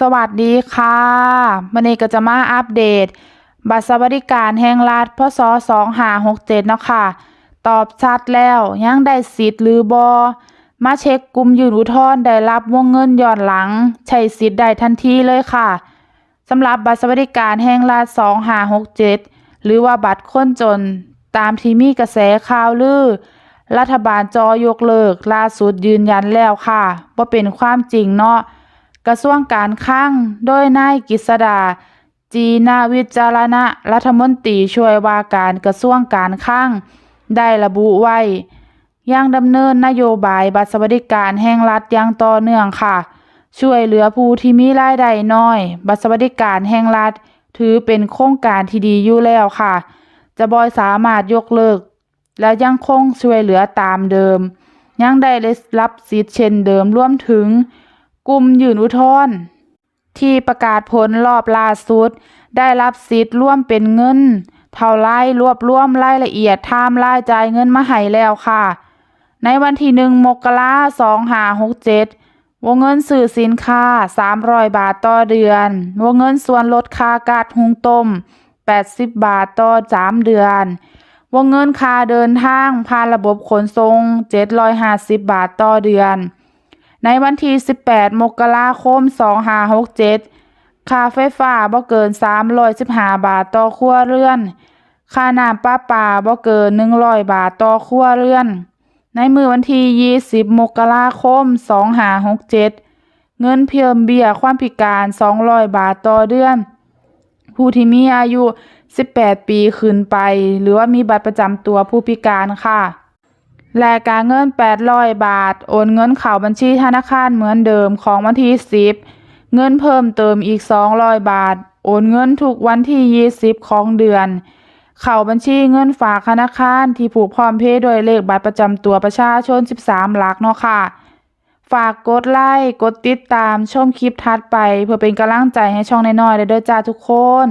สวัสดีค่ะวันนี้ก็จะมาอัปเดต บัตรสวัสดิการแห่งรัฐพศ2567เนาะค่ะ ตอบชัดแล้วยังได้สิทธิ์หรือบอมาเช็คกลุ่มยืนอุทธร์ได้รับวงเงินย้อนหลัง ใช้สิทธิ์ได้ทันทีเลยค่ะสำหรับบัตรสวัสดิการแห่งรัฐ2567หรือว่าบัตรคนจนตามที่มีกระแสข่าวลือ รัฐบาลจอยกเลิกล่าสุดยืนยันแล้วค่ะว่าเป็นความจริงเนาะ กระทรวงการคลังโดยนายกฤษดา จีนาวิจารณะรัฐมนตรีช่วยว่าการกระทรวงการคลังได้ระบุไว้ยังดำเนินนโยบายบัตรสวัสดิการแห่งรัฐอย่างต่อเนื่องค่ะ ช่วยเหลือผู้ที่มีรายได้น้อย บัตรสวัสดิการแห่งรัฐ ถือเป็นโครงการที่ดีอยู่แล้วค่ะ จะบอยสามารถยกเลิก และยังคงช่วยเหลือตามเดิม ยังได้รับสิทธิ์เช่นเดิมรวมถึง กลุ่มยื่นอุทธรณ์ที่ประกาศผลรอบล่าสุด ได้รับสิทธิ์ร่วมเป็นเงิน เท่าไรรวบรวมรายละเอียดไทม์รายจ่ายเงินมาให้แล้วค่ะ ในวันที่หนึ่งมกราสองหาหกเจ็ดวงเงินสื่อสินค้าสามร้อยบาทต่อเดือน วงเงินส่วนลดค่ากาดหุงต้มแปดสิบบาทต่อสามเดือน วงเงินค่าเดินทางผ่านระบบขนส่งเจ็ดร้อยห้าสิบบาทต่อเดือน ในวันที่ 18 มกราคม 2567 ค่าไฟฟ้าบ่เกิน 315 บาทต่อครัวเรือน ค่าน้ำประปาบ่เกิน 100 บาทต่อครัวเรือน ในมือวันที่ 20 มกราคม 2567 เงินเพิ่มเบี้ยความพิการ 200 บาทต่อเดือน ผู้ที่มีอายุ 18 ปีขึ้นไป หรือว่ามีบัตรประจำตัวผู้พิการค่ะ และการเงิน 800 บาท โอนเงินเข้าบัญชีธนาคารเหมือนเดิมของวันที่ 10 เงินเพิ่มเติมอีก 200 บาท โอนเงินทุกวันที่ 20 ของเดือน เข้าบัญชีเงินฝากธนาคารที่ผูกพร้อมเพย์โดยเลขบัตรประจำตัวประชาชน 13 หลักเนาะค่ะ ฝากกดไลค์กดติดตามชมคลิปถัดไป เพื่อเป็นกำลังใจให้ช่องน้อยๆได้เด้อจ้าทุกคน